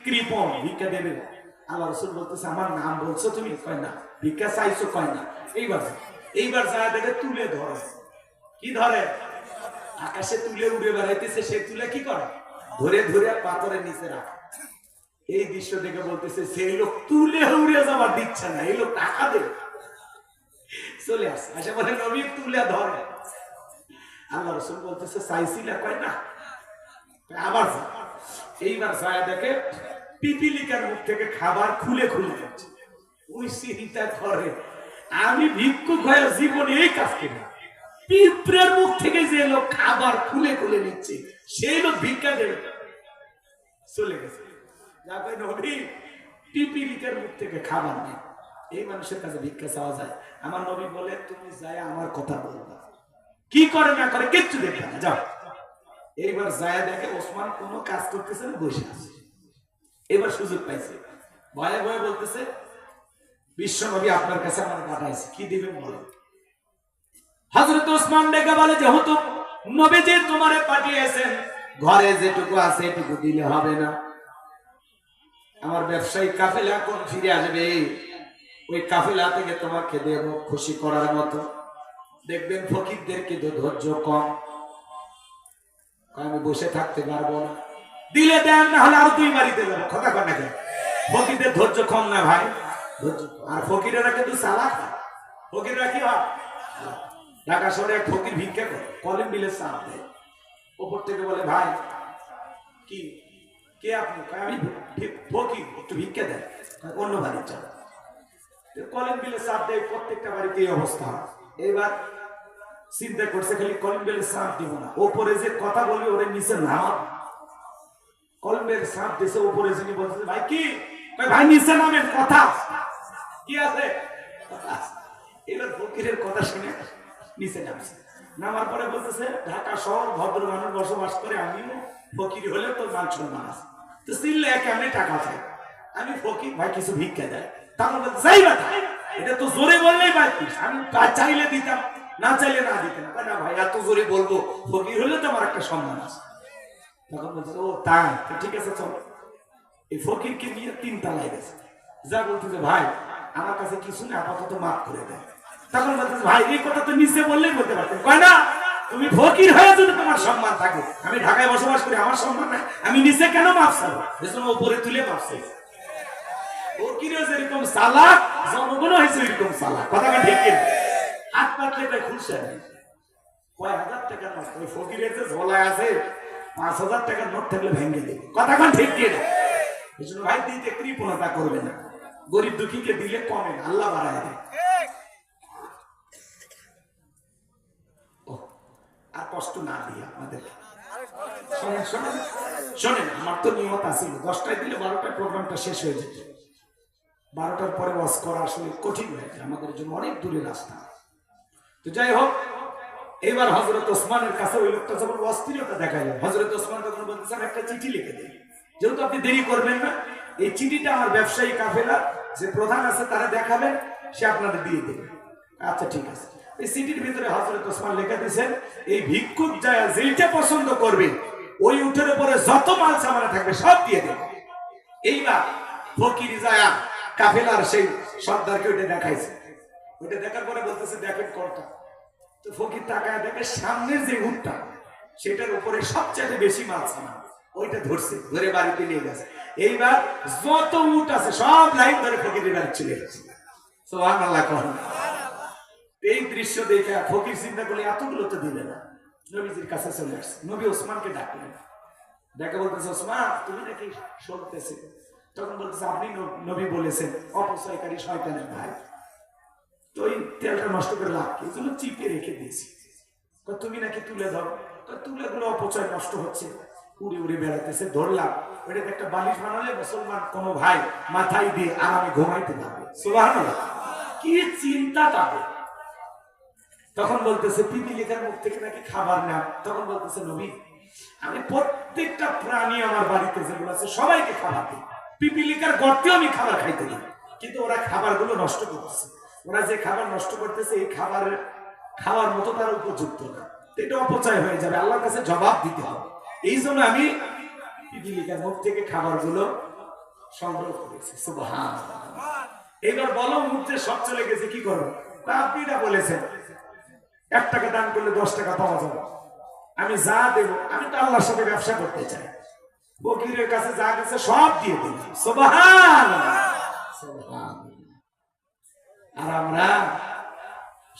কৃপণ, ভিক্ষা দেবে আল্লাহ রসুল বলতেছে, আমার নাম বলছো তুমি কয় না ভিক্ষা চাইছো কয় না এইবার এইবার যা দেখে তুলে ধরে। কি ধরে? আকাশে তুলে উড়ে বেড়াইতেছে, সে তুলে কি করে? ধরে ধরে পাথরের নিচে রাখে। এই দৃশ্য দেখে বলতেছে, সেই লোক তুলে উড়ে যাবার দিচ্ছে না, এই লোক টাকা দেবে। চলে আসে। আসে বলে, নবী, তুলে ধরে। আল্লাহ রসুল বলতেছে চাইছি কয় না আবার এইবার যায় দেখে পিপিলিকার মুখ থেকে খাবার খুলে খুলে যাচ্ছে। ওই চিন্তা করে আমি ভিক্ষুক হয়ে জীবনে এই কাজ করি পিঁপড়ের মুখ থেকে যে লোক খাবার খুলে খুলে নিচ্ছে, সেই লোক ভিক্ষা দেবে। চলে গেছে। যাবে নবী, পিপিলিকার মুখ থেকে খাবার নেই। এই মানুষের কাছে ভিক্ষা চাওয়া যায়। আমার নবী বলে, তুমি যাই আমার কথা বলবা। কি করে না করে কিচ্ছু দেখবে না। যাও। এইবার যায় দেখে ওসমান কোনো কাজ করতেছে না, বসে আছে। এবার সুযোগ পাইছে। ভয়ে ভয়ে বলতেছে বিশ্ব নবী আপনার কাছে আমার পাঠাইছে। কি দিবেন বলেন হজরত ওসমান ডেকে বলে, যেহেতু নবী যে তোমারে পাঠিয়েছেন, ঘরে যেটুকু আছে এটুকু দিলে হবে না। আমার ব্যবসায়ী কাফেলা কোন ফিরে আসবে? ওই কাফেলা থেকে তোমাকে দেব খুশি করার মতো। দেখবেন ফকিরদের কিন্তু ধৈর্য কম। আমি বসে থাকতে পারব না। দিলে দেন না হলে আরও দুই বাড়িতে যাব। কথা কর না কেন? ফকিরদের ধৈর্য কম না ভাই। আর ফকিরেরা কিন্তু চালাক। ফকিররা কি হয়? ঢাকা শহরে এক ফকির ভিক্ষা করে কলিম বিলের চাপ দেয়। ওপর থেকে বলে, ভাই, কি? কে আপনি? আমি ফকির, একটু ভিক্ষা দেন। অন্য বাড়ির চাপ কলিম বিলে চাপ দেয়, প্রত্যেকটা বাড়িতে এই অবস্থা। এবার চিন্তা করছে খালি কলিম বেলের চাপ দিব না। ওপরে যে কথা বলবে, ওরে নিচে নাম কলমের সাপ দেশে উপরে যিনি বলছেন ভাই কি? ভাই, নিচে নামের কথা। কি আছে? এবার ফকিরের কথা শুনে নিচে নামছে। নামার পরে বলতেছে, ঢাকা শহর ভদ্র মানুষ বসবাস করে, আমিও ফকির হলে তোর মান সম্মান আছে। তো চিনলে কেমনে টাকা চাই। আমি ফকির, ভাই, কিছু ভিক্ষা দেয়। তাহলে যাই বাতা এটা তো জোরে বললেই পারতিস আমি তা- চাইলে দিতাম, না চাইলে না দিতাম। না ভাই, এত জোরে বলব, ফকির হলে তো আমার একটা সম্মান আছে। তখন বলছে, ও, তাই ঠিক আছে, চলো। এই ফকিরকে নিয়ে তিন তালায় গেছে। যা বলতেছে, ভাই, আমার কাছে কিছু না আপাতত মাফ করে দেয় তখন বলতেছে, ভাই, এই কথা তো নিচে বললেই বলতে পারতেন। কয় না, তুমি ফকির হয়ে যদি তোমার সম্মান থাকে, আমি ঢাকায় বসবাস করি, আমার সম্মান নাই, আমি নিচে কেন মাফ চাবো? এজন্য উপরে তুলে মাফ চাই। ফকিরও যেরকম সালাক জনগণও হয়েছে এরকম সালাক কথাটা ঠিক কিনা? হাত পাতলে তাই খুলছে কয়, হাজার টাকা ওই ফকিরের যে ঝোলায় আছে পাঁচ হাজার টাকার নোট থাকলে ভেঙে দেবে। কথাক্ষণ ঠিক এই জন্য ভাই দিতে কৃপণতা করবে না। গরিব দুঃখীকে দিলে কমে না, আল্লাহ বাড়ায় দেয়। আর কষ্ট না দিয়ে আপনাদের। শোনেন আমার তো নিয়ত আছিল দশটায় দিলে বারোটায় প্রোগ্রামটা শেষ হয়ে যেত। বারোটার পরে ওয়াজ করা আসলে কঠিন হয়ে যায়। আমাদের জন্য অনেক দূরের রাস্তা। তো যাই হোক এবার হজরত ওসমানের কাছে ওই লোকটা যখন অস্থিরতা দেখাইলেন হজরত ওসমান তখন বলতেছে "আমি একটা চিঠি লিখে দিই যেহেতু আপনি দেরি করবেন না, এই চিঠিটা আমার ব্যবসায়ী কাফেলা যে প্রধান আছে তারা দেখাবেন, সে আপনাদের দিয়ে দেবে। আচ্ছা ঠিক আছে। এই চিঠির ভিতরে হজরত ওসমান দিয়েছেন, এই ভিক্ষুক যায় যেটা পছন্দ করবে, ওই উঠের উপরে যত মাল সামানা থাকবে সব দিয়ে দেবে। এইবার ফকির যায়া কাফেলার সেই সর্দারকে ওইটা দেখাইছে। ওইটা দেখার পরে বলতেছে, দেখেন কোনটা তো ফকির তাকায় দেখে সামনের যে উটটা, সেটার উপরে সবচেয়ে বেশি মাছ না, ওইটা ধরছে, ধরে বাড়িতে নিয়ে গেছে। এইবার যত উট আছে, সব লাইন ধরে ফকিরের বাড়ি চলে গেছে। এই দৃশ্য দেখে ফকির চিন্তা করলে এতগুলো তো দিবে না। নবীজির কাছে চলে আসছে। নবী ওসমানকে ডাকলেন। দেখে বলতেছে, ওসমান, তুমি নাকি শুনতেছে তখন বলতেছে, আপনি নবী বলেছেন, অপচয়কারী শয়তানের ভাই। তো ওই তেলটা নষ্ট করে লাভ কি? এই চিপে রেখে দিয়েছি। তুমি নাকি তুলে ধরো তুলে গুলো অপচয় নষ্ট হচ্ছে। উড়ে উড়ে বেড়াইতেছে, ধরলাম। ওইটাতে একটা বালিশ বানালে মুসলমান কোন ভাই মাথায় দিয়ে আরামে ঘুমাইতে পারবে। সুবহানাল্লাহ। কি চিন্তা তাদের? তখন বলতেছে পিপিলিকার মুখ থেকে নাকি খাবার না তখন বলতেছে, নবী, আমি প্রত্যেকটা প্রাণী আমার বাড়িতে যেগুলো আছে সবাইকে খাবার দিই। পিপিলিকার গর্তেও আমি খাবার খাইতে দিই। কিন্তু ওরা খাবারগুলো নষ্ট করতেছে। ওরা যে খাবার নষ্ট করতেছে, এই খাবার, খাওয়ার মতো তার উপযুক্ত না। এটা অপচয় হয়ে যাবে। আল্লাহর কাছে জবাব দিতে হবে। এই জন্য আমি পিপিলিকার মুখ থেকে সংগ্রহ করেছি। এবার বলো, মুহূর্তে সব চলে গেছে, কি করো? তা আপনি না বলেছেন এক টাকা দান করলে দশ টাকা পাওয়া যাবে। আমি যা দেব, আমি তো আল্লাহর সাথে ব্যবসা করতে চাই। ফকিরের কাছে যা গেছে সব দিয়ে সুবহান সুবহান আর আমরা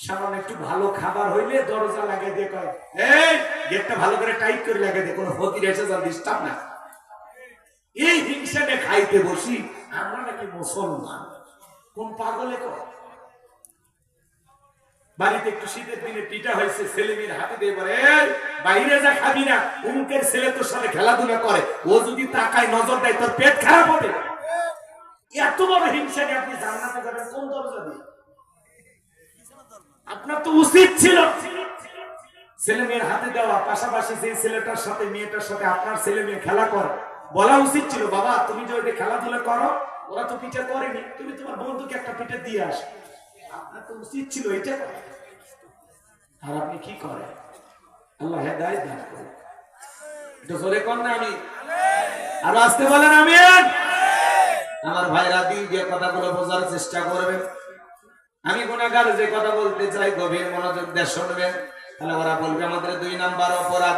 সামান্য একটু ভালো খাবার হইলে দরজা লাগিয়ে দিয়ে কয়, এই, গেটটা ভালো করে টাইট করে লাগিয়ে দিয়ে কোনো ফকির এসে যার ডিস্টার্ব না এই হিংসাটা খাইতে বসি, আমরা নাকি মুসলমান। কোন পাগলে কয়? বাড়িতে একটু শীতের দিনে পিঠা হয়েছে, ছেলে মেয়ের হাতে দিয়ে বলে বাইরে যা খাবি না, উমুকের ছেলে তোর সাথে খেলাধুলা করে, ও যদি তাকায়, নজর দেয়, তোর পেট খারাপ হবে। এত বড় হিংসা আপনি জান্নাতে যাবেন? কোন দরজা দিয়ে? আপনার তো উচিত ছিল। ছেলে মেয়ের হাতে দেওয়া, পাশাপাশি যে ছেলেটার সাথে, মেয়েটার সাথে আপনার ছেলে মেয়ে খেলা করে, বলা উচিত ছিল, বাবা, তুমি যে ওদের খেলাধুলা করো, ওরা তো পিঠে করেনি, তুমি তোমার বন্ধুকে একটা পিঠে দিয়ে আস। আপনার তো উচিত ছিল এটা আর আপনি কি করেন? আল্লাহ হেদায়ত দান করে একটু জোরে কর না আমি? আর আসতে বলেন আমি আমার ভাইরা দিন যে কথাগুলো বোঝার চেষ্টা করবেন আমি গুণাগার যে কথা বলতে চাই, গভীর মনোযোগ দিয়ে শুনবেন। তাহলে ওরা বলবে, আমাদের দুই নাম্বার অপরাধ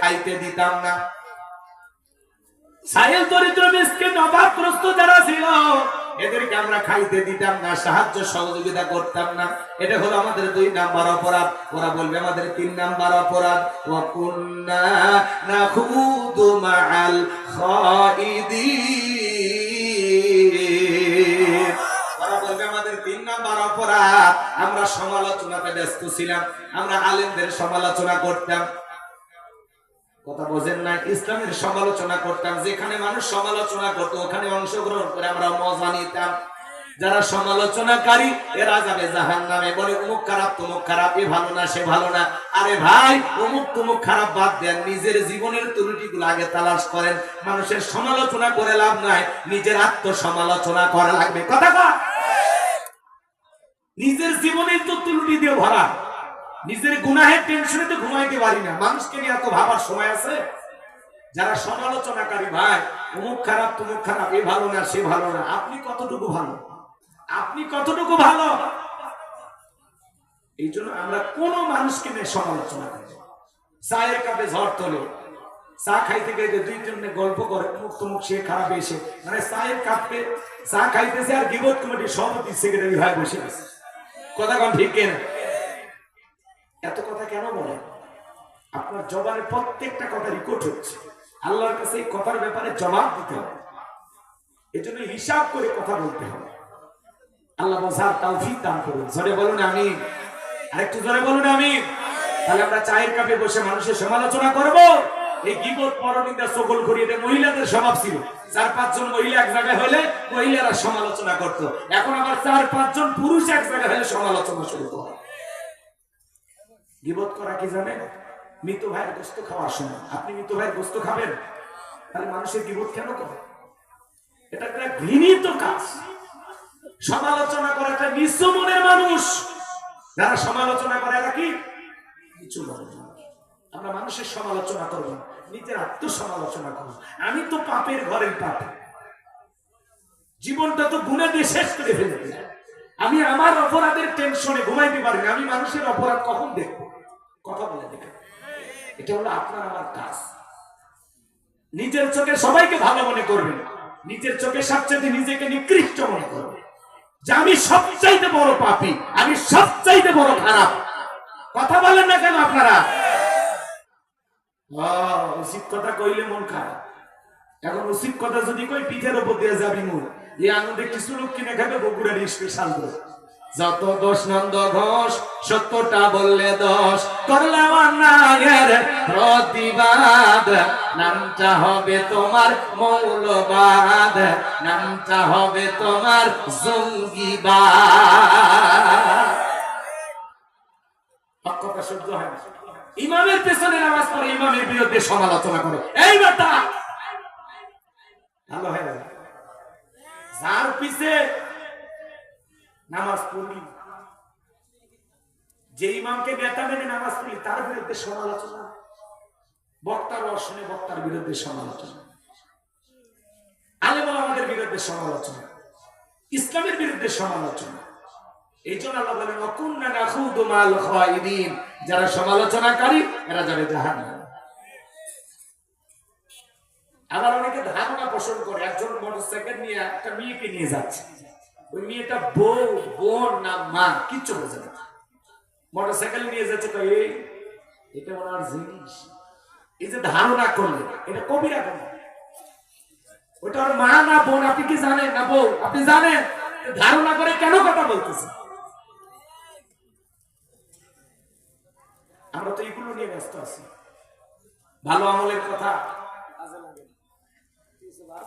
খাইতে দিতাম না। সাইল দরিদ্র মিসকিন অভাবগ্রস্ত যারা ছিল এদেরকে আমরা খাইতে দিতাম না, সাহায্য সহযোগিতা করতাম না। এটা হলো আমাদের দুই নাম্বার অপরাধ। ওরা বলবে, আমাদের তিন নাম্বার অপরাধ আমরা সমালোচনাতে ব্যস্ত ছিলাম, আমরা আলেমদের সমালোচনা করতাম কথা বোঝেন না, ইসলামের সমালোচনা করতাম, যেখানে মানুষ সমালোচনা করতো, ওখানে অংশগ্রহণ করে আমরা মজা নিতাম। যারা সমালোচনাকারী, এরা যাবে জাহান নামে বলে অমুক খারাপ, তুমুক খারাপ, এ ভালো না, সে ভালো না। আরে ভাই অমুক তুমুক খারাপ বাদ দেন। নিজের জীবনের ত্রুটিগুলো আগে তালাশ করেন। মানুষের সমালোচনা করে লাভ নাই, নিজের আত্মসমালোচনা করা লাগবে। কথা নিজের জীবনের তো ত্রুটি দিয়ে ভরা। নিজের গুনাহের টেনশনে তো ঘুমাইতে পারি না। মানুষকে নিয়ে এত ভাবার সময় আছে? যারা সমালোচনাকারী ভাই, অমুক খারাপ, তুমুক খারাপ, এ ভালো না, সে ভালো না, আপনি কতটুকু ভালো? আপনি কতটুকু ভালো? এই জন্য আমরা কোন মানুষকে নিয়ে সমালোচনা করি। চায়ের কাপে ঝড় তোলে, চা খাইতে খাইতে দুই জনে গল্প করে মুখ তুমুক, সে খারাপ এসে মানে চায়ের কাপে চা খাইতেছে আর বিপদ কমিটির সভাপতি, সেক্রেটারি ভাই বসে আছে। কথা কন ঠিক কেন? এত কথা কেন বলে? আপনার জবানের প্রত্যেকটা কথা রেকর্ড হচ্ছে। আল্লাহর কাছে এই কথার ব্যাপারে জবাব দিতে হবে। এজন্য হিসাব করে কথা বলতে হবে। আল্লাহ বোঝার তৌফিক দান করুন। জোরে বলুন আমি আরেকটু জোরে বলুন আমি তাহলে আমরা চায়ের কাপে বসে মানুষের সমালোচনা করব। এই গিবত, পরনিন্দা সকল করি এটা মহিলাদের স্বভাব ছিল। চার পাঁচজন মহিলা এক জায়গায় হলে মহিলারা সমালোচনা করত। এখন আবার চার পাঁচজন পুরুষ এক জায়গায় হলে সমালোচনা শুরু করে। গিবত করা কি জানেন মৃত ভাইয়ের গোস্ত খাওয়ার সময়। আপনি মৃত ভাইয়ের গোস্ত খাবেন? তাহলে মানুষের গিবত কেন করে? এটা একটা ঘৃণিত কাজ। সমালোচনা করে একটা নিঃস্ব মনের মানুষ। যারা সমালোচনা করে, এরা কি? আমরা মানুষের সমালোচনা করব নিজের আত্মসমালোচনা করব। আমি তো পাপের ঘরের পাপ। জীবনটা তো গুণা দিয়ে শেষ করে ফেলেছি। আমি আমার অপরাধের টেনশনে ঘুমাইতে পারি না আমি মানুষের অপরাধ কখন দেখব? কথা বলে দেখে। এটা হলো আপনার আমার কাজ। নিজের চোখে সবাইকে ভালো মনে করবেন। নিজের চোখে সবচেয়ে নিজেকে নিকৃষ্ট মনে করবেন। যে আমি সবচাইতে বড় পাপী, আমি সবচাইতে বড় খারাপ। কথা বলেন না কেন আপনারা? উচিত কথা কইলে মন খারাপ। এখন উচিত কথা যদি কই পিঠের উপর দিয়ে যাবি মুখ এই আনন্দে কিছু লোক কিনে খাবে বগুড়ার স্পেশাল যত দোষ নন্দ ঘোষ, সত্যটা বললে দোষ। প্রতিবাদ, নামটা হবে তোমার মৌলবাদ, নামটা হবে তোমার সহ্য হয় ইমামের পেছনে নামাজ পড়ে ইমামের বিরুদ্ধে সমালোচনা করে। এই বেটা ভালো হয়ে যার পিছে নামাজ পড়ি যে ইমামকে নেতা মেনে নামাজ পড়ি তার বিরুদ্ধে সমালোচনা। বক্তার অশনে বক্তার বিরুদ্ধে সমালোচনা। আলেম আমাদের বিরুদ্ধে সমালোচনা। ইসলামের বিরুদ্ধে সমালোচনা। এই জন্য আল্লাহ বলেন অকুন্না নাখুদু মাল খায়িদিন। যারা সমালোচনাকারী, এরা যাবে জাহান্নামে। আবার অনেকে ধারণা পোষণ করে, একজন মোটরসাইকেল নিয়ে একটা মেয়েকে নিয়ে যাচ্ছে। ওই মেয়েটা বউ, বোন না মা কিচ্ছু বোঝে না মোটরসাইকেল নিয়ে যাচ্ছে তো এটা ওনার জিনিস। এই যে ধারণা করলেন, এটা কবিরা কেন ওটা ওর মা না বোন, আপনি কি জানেন? না বউ, আপনি জানেন? ধারণা করে কেন কথা বলতেছে আমরা তো এগুলো নিয়ে ব্যস্ত আছি। ভালো আমলের কথা কাজে লাগে না। কি হয়েছে বাপ?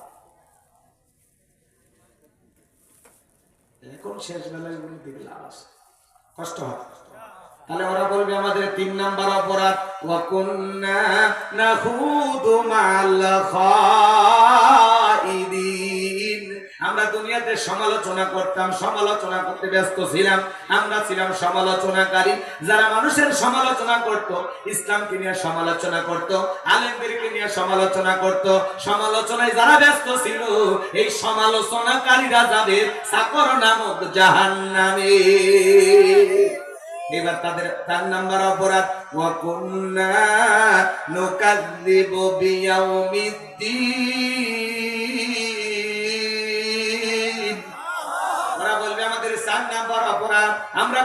এখন শেষ বেলায় উনি দিকে লাভ কষ্ট হয় তাহলে ওরা বলবে, আমাদের তিন নাম্বার অপরাধ ওয়াকুন্না নাহুদু মাল খাইদিন আমরা দুনিয়াতে সমালোচনা করতাম, সমালোচনা করতে ব্যস্ত ছিলাম, আমরা ছিলাম সমালোচনাকারী। যারা মানুষের সমালোচনা করত, ইসলামকে নিয়ে সমালোচনা করত, আলেমদেরকে নিয়ে সমালোচনা করত, সমালোচনায় যারা ব্যস্ত ছিল, এই সমালোচনাকারীরা যাদের সাকর নামক জাহান্নামে। এবার তাদের, তার নাম্বার অপরাধ ওয়াকুন্না নুকাযযিবু বিয়াউমিদ্দিন।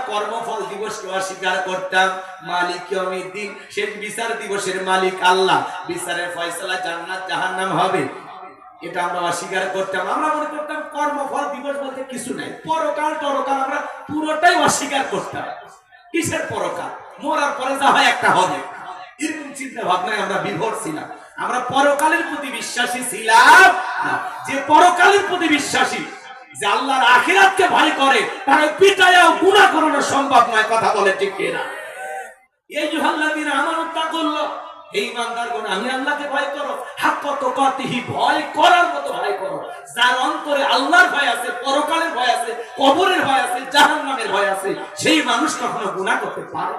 কর্মফল দিবসকে অস্বীকার করতাম। মালিক দিন শেষ বিচার দিবসের মালিক আল্লাহ। বিচারের ফয়সালা জান্নাত, জাহান্নাম হবে। এটা আমরা অস্বীকার করতাম। আমরা মনে করতাম কর্মফল দিবস বলতে কিছু নাই। পরকাল, টরকাল আমরা পুরোটাই অস্বীকার করতাম। কিসের পরকাল? মরার পরে যা হয় একটা হবে। এরকম চিন্তা ভাবনায় আমরা বিভোর ছিলাম। আমরা পরকালের প্রতি বিশ্বাসী ছিলাম। যে পরকালের প্রতি বিশ্বাসী যে আল্লাহর আখিরাতকে ভয় করে, তার পিতায়াও গুণা করানো সম্ভব নয়, কথা বলে ঠিক কিনা? এই জুহাল্লাদিন আমার উত্তা করল এই ইমানদার গুণ আমি আল্লাহকে ভয় করো। হাক্কত কতিহি ভয় করার মতো ভয় করো। যার অন্তরে আল্লাহর ভয় আছে, পরকালের ভয় আছে, কবরের ভয় আছে, জাহান্নামের ভয় আছে, সেই মানুষ কখনো গুনাহ করতে পারে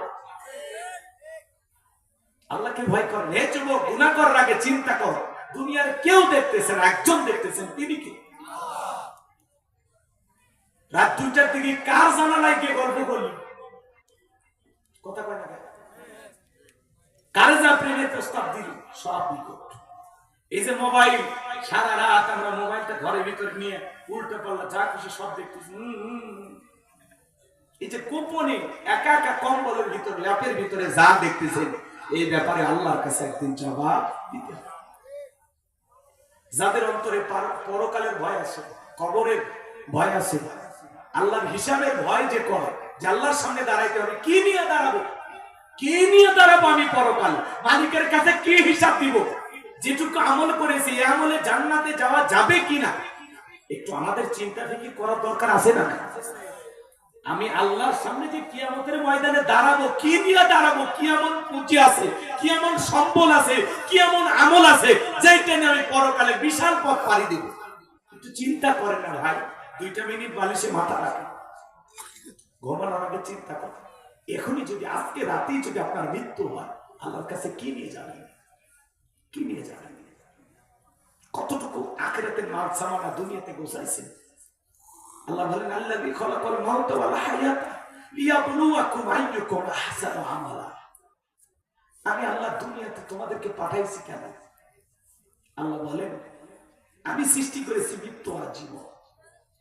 আল্লাহকে ভয় কর। হে যুবক, গুনাহ করার আগে চিন্তা কর। দুনিয়ার কেউ দেখতেছেন একজন দেখতেছেন, তিনি কি? রাত দুইটার দিকে কার জানালায় গিয়ে গল্প করলি কথা কয় না? কারে যা প্রেমের প্রস্তাব দিল, সব এই যে মোবাইল, সারা রাত আমরা মোবাইলটা ঘরের ভিতর নিয়ে উল্টো পাল্লা যা খুশি সব দেখতেছি। এই যে গোপনে একা একা কম্বলের ভিতরে, ল্যাপের ভিতরে যা দেখতেছেন এই ব্যাপারে আল্লাহর কাছে একদিন জবাব দিতে যাদের অন্তরে পার- পরকালের ভয় আছে, কবরের ভয় আছে আল্লাহর হিসাবের ভয় যে করে, যে আল্লাহর সামনে দাঁড়াইতে হবে, কি নিয়ে দাঁড়াবো? কি নিয়ে দাঁড়াবো আমি পরকাল? মালিকের কাছে কি হিসাব দিব? যেটুকু আমল করেছি, এই আমলে জান্নাতে যাওয়া যাবে কিনা? একটু আমাদের চিন্তা ফিকির করার দরকার আছে না? আমি আল্লাহর সামনে যে কিয়ামতের ময়দানে দাঁড়াবো, কি নিয়ে দাঁড়াবো? কি এমন পুঁজি আছে কি এমন সম্বল আছে কি এমন আমল আছে যেটা নিয়ে আমি পরকালে বিশাল পথ পাড়ি দেব। একটু চিন্তা করে না ভাই। দুইটা মিনিট বালিশে মাথা রাখে। ঘুমানোর আগে চিন্তা করে। এখনই যদি আজকে রাতেই যদি আপনার মৃত্যু হয়, আল্লাহর কাছে কি নিয়ে যাবেন? কি নিয়ে যাবেন? কতটুকু আখেরাতের মাল সামানা দুনিয়াতে আল্লাহ বলেন আহসানু আমালা। আমি আল্লাহ দুনিয়াতে তোমাদেরকে পাঠাইছি কেন? আল্লাহ বলেন, আমি সৃষ্টি করেছি মৃত্যু আর জীবন লিয়াবলুয়াকুম আইয়ুকুম আহসানু আমালা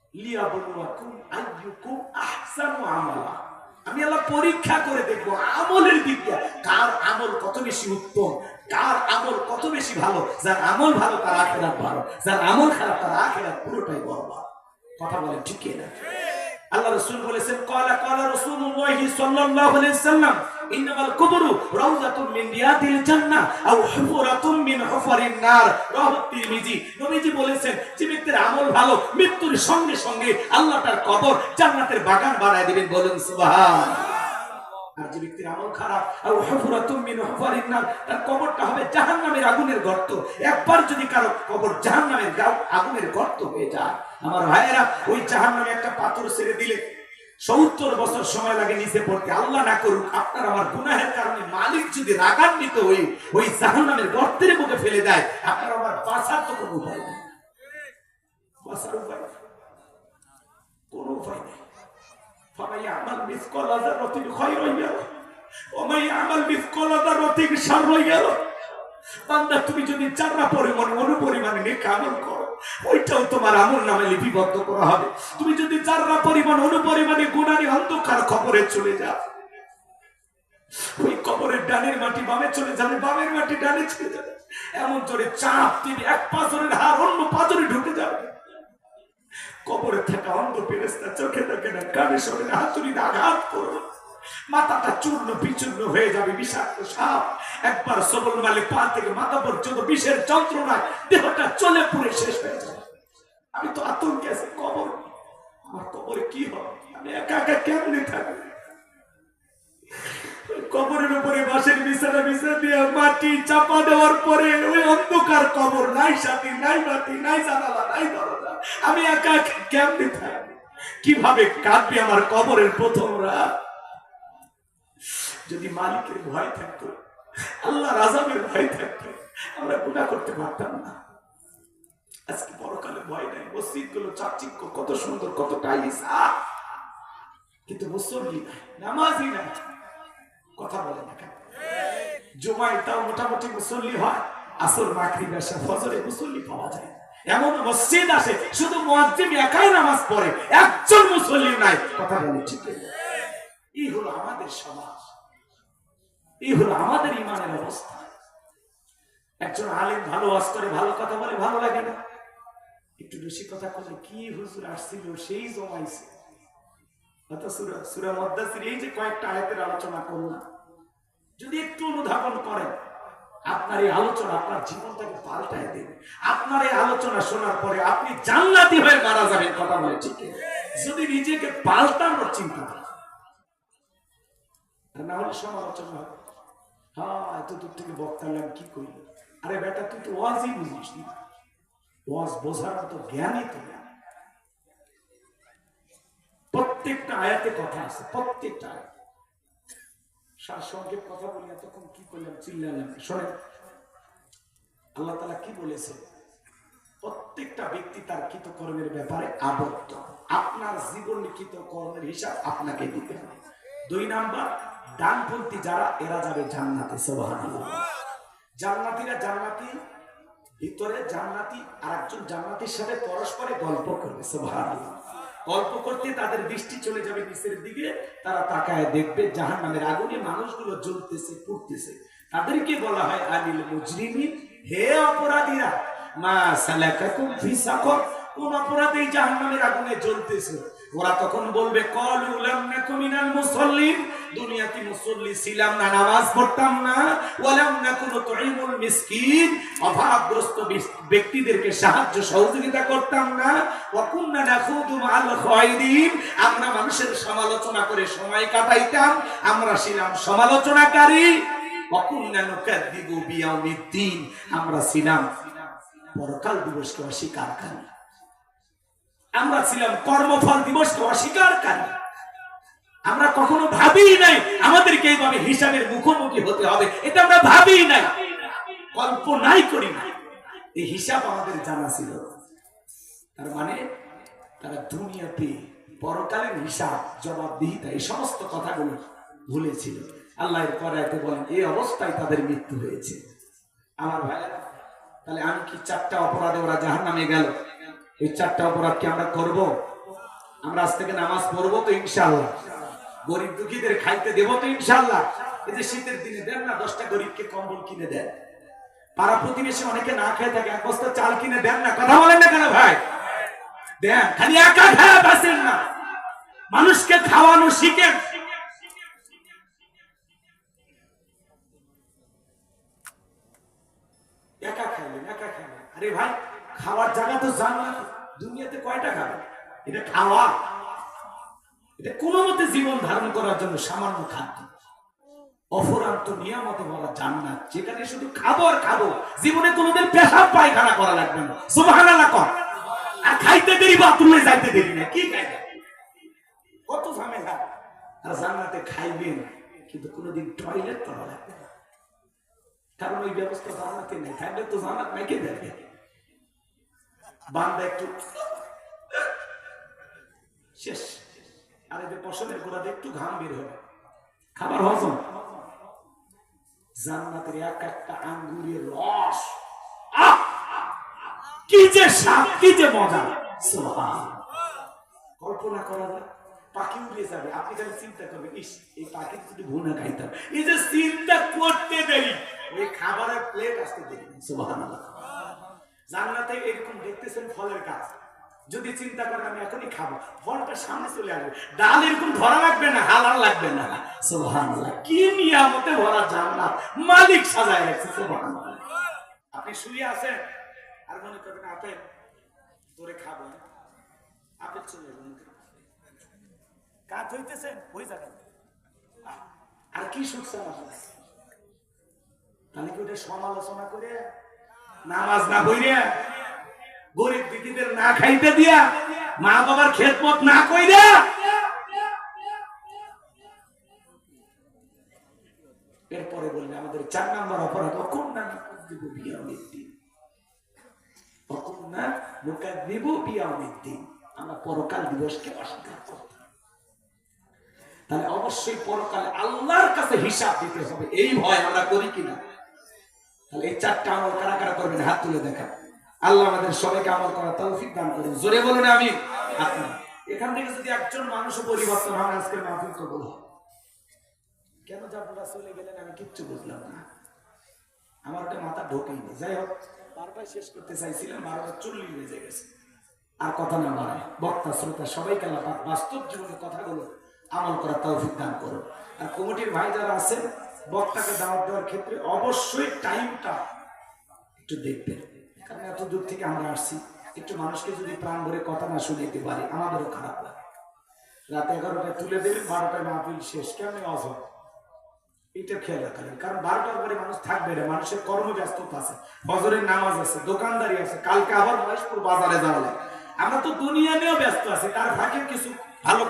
আমি আল্লাহ পরীক্ষা করে দেখব আমলের দিক কার আমল কত বেশি উত্তম, কার আমল কত বেশি ভালো, যার আমল ভালো তার আখেরাত ভালো, যার আমল খারাপ তার আখেরাত পুরোটাই বরবাদ। কথা বলেন ঠিক না আল্লাহ রাসূল বলেছেন, ক্বালা ক্বালা রাসূলুল্লাহি সাল্লাল্লাহু আলাইহি সাল্লাম কুবরু রাউযাতুম মিন রিয়াদিল জান্নাহ আও হুফরাতুম মিন হুফারিন নার। নবীজি বলেছেন, যে ব্যক্তির আমল ভালো, মৃত্যুর সঙ্গে সঙ্গে আল্লাহ তার কবর জান্নাতের বাগান বানায় দিবেন আর যে ব্যক্তির আমল খারাপ আর হুফারিন নার, তার কবরটা হবে জাহান্নামের আগুনের গর্ত। একবার যদি কারও কবর জাহান্নামের আগুনের গর্ত হয়ে যায়, আমার ভাইয়েরা, ওই জাহান্নামে একটা পাথর ছেড়ে দিলে সত্তর বছর সময় লাগে নিচে পড়তে। আল্লাহ না করুক, আপনার আমার গুনাহের কারণে মালিক যদি রাগান্বিত হয়ে ওই জাহান্নামের গর্তের মুখে ফেলে দেয়, আপনার আমার বাঁচার তো কোনো উপায় নেই। উপায় কোনো উপায় নেই। তুমি যদি পরিমাণ অনুপরিমাণে নেক করো, ওইটাও তোমার আমল নামে লিপিবদ্ধ করা হবে। তুমি যদি চারটা পরিমাণ অনুপরিমাণে গুণানি অন্ধকার খবরে চলে যাও ওই কবরের ডানের মাটি বামে চলে যাবে, বামের মাটি ডানে চলে যাবে। এমন জোরে চাপ দিবি এক পাথরের হার অন্য পাথরে ঢুকে যাবে। কবরে থাকা অন্ধ ফেরেস্তা চোখে দেখে না, কানে শোনে না হাতুড়ি আঘাত করো মাথাটা চূর্ণ বিচূর্ণ হয়ে যাবে, বিষাক্ত সাপ। একবার সবল মালে পা থেকে মাথা পর্যন্ত বিষের যন্ত্রণায় দেহটা চলে পুড়ে শেষ হয়ে যাবে। আমি তো আতঙ্কে আছি, কবর আমার কবরে কি হবে একা একা কেমনে থাকব কবরের উপরে বাঁশের বিছানা বিছানা দিয়ে মাটি চাপা দেওয়ার পরে ওই অন্ধকার কবর, নাই সাথী, নাই মাটি, নাই জানালা, নাই দরজা। আমি একা একা কেমনে থাকব কীভাবে কাঁদবে আমার কবরের প্রথম রাত যদি মালিকের ভয় থাকতো আল্লাহ রাজামের ভয় থাকতো, আমরা গুণা করতে পারতাম না। আজকে ভয় নাই। মসজিদগুলো চাকচিক্য কত সুন্দর, কত কিন্তু মুসল্লি নামাজই নাই। কথা বলে না কেন? জুমায় তাও মোটামুটি মুসল্লি হয় মাকরি ব্যবসা ফজরে মুসল্লি পাওয়া যায়। এমন মসজিদ আসে শুধু মুয়াজ্জিম একাই নামাজ পড়ে, একজন মুসল্লি নাই। কথা বলে ঠিক এই হলো আমাদের সমাজ। এই হলো আমাদের ইমানের অবস্থা। একজন আলেম ভালো ওয়াজ করে, ভালো কথা বলে, ভালো লাগে না। একটু কথা করলে কি হুজুর আসছিল? সেই জমাইছে। সুরা সুরা মদ্দাসির এই যে কয়েকটা আয়াতের আলোচনা যদি একটু অনুধাবন করেন, আপনার এই আলোচনা আপনার জীবনটাকে পাল্টায় দেবে। আপনার এই আলোচনা শোনার পরে আপনি জান্নাতি হয়ে মারা যাবেন কথা বলে ঠিক যদি নিজেকে পাল্টানোর চিন্তা করেন। না হলে সমালোচনা হবে। হ্যাঁ এত দূর থেকে বক্তালাম কি করি? আরে বেটা, তুই তো ওয়াজই বুঝিস না ওয়াজ বোঝার মতো জ্ঞানই তো না প্রত্যেকটা আয়াতে কথা আছে, প্রত্যেকটা আয়াত। সার সংক্ষেপ কথা বলি, এতক্ষণ কি করলাম, চিল্লালাম শোনেন, আল্লাহ তালা কি বলেছে? প্রত্যেকটা ব্যক্তি তার কৃত কর্মের ব্যাপারে আবদ্ধ। আপনার জীবন লিখিত কর্মের হিসাব আপনাকে দিতে হবে। দুই নাম্বার ডানপন্থী যারা, এরা যাবে জান্নাতে, সুবহানাল্লাহ। জান্নাতীরা জান্নাতি ভিতরে জান্নাতি আর একজন জান্নাতির সাথে পরস্পরে গল্প করবে গল্প করতে তাদের দৃষ্টি চলে যাবে নিচের দিকে, তারা তাকায় দেখবে জাহান নামের আগুনে মানুষগুলো জ্বলতেছে, পুড়তেছে। তাদেরকে বলা হয় আনিল মুজরিমিন, হে অপরাধীরা, মা সালাকাকুম ফি সাকর কোন অপরাধে জাহান্নামের আগুনে জ্বলতেছে ওরা তখন বলবে মানুষের সমালোচনা করে সময় কাটাইতাম, আমরা ছিলাম সমালোচনাকারী। কুননা নুকাদ্দিবু বিয়াউমিদ্দিন। আমরা ছিলাম পরকাল দিবসকে অস্বীকারকারী। আমরা ছিলাম কর্মফল দিবসকে অস্বীকারকারী আমরা কখনো ভাবি নাই আমাদেরকে এইভাবে হিসাবের মুখোমুখি হতে হবে। এটা আমরা ভাবি নাই, কল্পনাই করি না এই হিসাব আমাদের জানা ছিল। তার মানে তারা দুনিয়াতে পরকালের হিসাব, জবাবদিহিতা, এই সমস্ত কথাগুলো ভুলেছিল। আল্লাহ এতে বলেন এই অবস্থায় তাদের মৃত্যু হয়েছে। আমার ভাইয়েরা, তাহলে আমি কি চারটা অপরাধে ওরা জাহান নামে গেল? এই চারটা অপরাধ কি আমরা করব? আমরা আজ থেকে নামাজ পড়ব তো ইনশাল্লাহ গরিব দুঃখীদের খাইতে দেবো তো ইনশাল্লাহ এই যে শীতের দিনে দেন না, দশটা গরিবকে কম্বল কিনে দেন। পাড়া প্রতিবেশী অনেকে না খেয়ে থাকে, এক বস্তা চাল কিনে দেন না। কথা বলেন না কেন ভাই? দেন, খালি একা খায়া বাসেন না। মানুষকে খাওয়ানো শিখেন। একা খাইলেন একা খাইলেন। আরে ভাই খাওয়ার জায়গা তো জান্নাত দুনিয়াতে কয়টা খাবে? এটা খাওয়া। এটা কোনো মতে জীবন ধারণ করার জন্য সামান্য খাদ্য। অফুরান্ত বলা যেখানে শুধু খাব আর খাব, জীবনে কোনোদিন পায়খানা করা লাগবে না। কর। আর খাইতে দেরি যাইতে দেরি না। কি খাইতে কত ঝামেলা। আর জান্নাতে খাইবেন, কিন্তু কোনোদিন টয়লেট করা লাগবে না। কারণ ওই ব্যবস্থা জান্নাতে নেই। থাকলে তো জান্নাত নাকি দেখবে বান্দা একটু। শেষ। আর যে পশমের একটু ঘাম বের হবে। খাবার হজম। জান্নাতের এক একটা আঙ্গুরের রস। কি যে কি যে মজা। কল্পনা করা যায়, পাখি উড়ে যাবে। আপনি খালি চিন্তা করবেন, ইস, এই পাখি যদি ভুনা খাইতাম এই যে চিন্তা করতে দেরি ওই খাবারের প্লেট আসতে দেরি সুবহানাল্লাহ। জান্নাতে এরকম দেখতেছেন ফলের গাছ। যদি চিন্তা করেন আমি এখনই খাব। ফলটা সামনে চলে আসবে। ডাল এরকম ধরা লাগবে না হালার লাগবে না? সুবহানাল্লাহ কি নিয়ামতে ভরা জান্নাত মালিক সাজায় রাখছে সুবহানাল্লাহ। আপনি শুয়ে আছেন? আর মনে করবেন আপেল তোরে খাব আপেল চলে যাবে। কাজ ওই জায়গায় আহ, আর কি সুখ তাহলে কি ওটা সমালোচনা করে নামাজ না বইরে গরিব দিদিদের না খাইতে দিয়া, মা বাবার খেদমত না কইরা এরপরে বললে, আমাদের চার নাম্বার অপরাধ অকন্যা অস্বীকার করতাম। তাহলে অবশ্যই পরকালে আল্লাহর কাছে হিসাব দিতে হবে, এই ভয় আমরা করি কিনা? এই চারটা আমল কারা কারা করবেন? হাত তুলে দেখা আল্লাহ আমাদের সবাইকে আমল করা তৌফিক দান করুন। জোরে বলুন আমি এখান থেকে যদি একজন মানুষ পরিবর্তন হয় আজকে মাহফিল কবুল হয় কেন যে চলে গেলেন, আমি কিচ্ছু বুঝলাম না। আমার ওটা মাথা ঢোকেই না। যাই হোক, বারোটায় শেষ করতে চাইছিলাম, বারোটা চল্লিশ বেজে গেছে। আর কথা না বাড়ায়। বক্তা, শ্রোতা, সবাইকে আল্লাহ বাস্তব জীবনের কথাগুলো আমল করা তৌফিক দান করুন। আর কমিটির ভাই যারা আছেন বক্তাকে দাওয়াত দেওয়ার ক্ষেত্রে অবশ্যই টাইমটা একটু দেখবেন। কারণ এত দূর থেকে আমরা আসছি, একটু মানুষকে যদি প্রাণ ভরে কথা না শুনিতে পারি, আমাদেরও খারাপ লাগে। রাত এগারোটায় তুলে দেবেন, বারোটায় মাহফিল শেষ। কেমন অজর এটা খেয়াল রাখবেন কারণ বারোটার পরে মানুষ থাকবে না, মানুষের কর্মব্যস্ততা আছে ফজরের নামাজ আছে, দোকানদারি আছে, কালকে আবার মহেশপুর বাজারে যাওয়া লাগে। আমরা তো দুনিয়া নিয়েও ব্যস্ত আছি, তার ফাঁকে কিছু ভালো